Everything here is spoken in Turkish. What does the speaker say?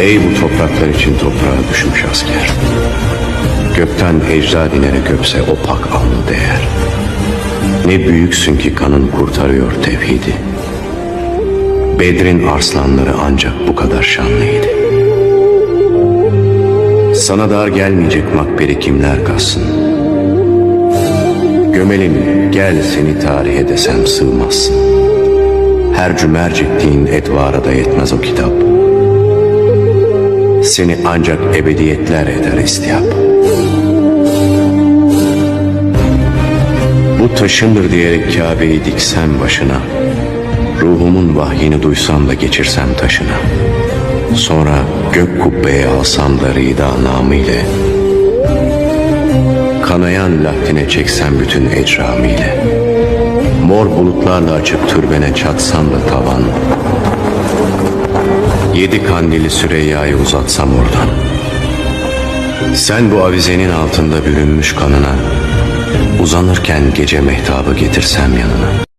Ey bu topraklar için toprağa düşmüş asker. Gökten ecda inerek öpse o pak alnı değer. Ne büyüksün ki kanın kurtarıyor tevhidi. Bedrin arslanları ancak bu kadar şanlıydı. Sana dar gelmeyecek makberi kimler kalsın? Gömelim gel seni tarihe desem sığmazsın. Her cümerc ettiğin etvara da yetmez o kitap. Seni ancak ebediyetler eder istiyap. Bu taşındır diyerek Kabe'yi diksem başına. Ruhumun vahyini duysam da geçirsem taşına. Sonra gök kubbeye alsam da rida namı ile. Kanayan lahdine çeksem bütün ecramı ile. Mor bulutlarla açıp türbene çatsam da tavan. Yedi kandili Süreyya'yı uzatsam oradan. Sen bu avizenin altında bürünmüş kanına, uzanırken gece mehtabı getirsem yanına.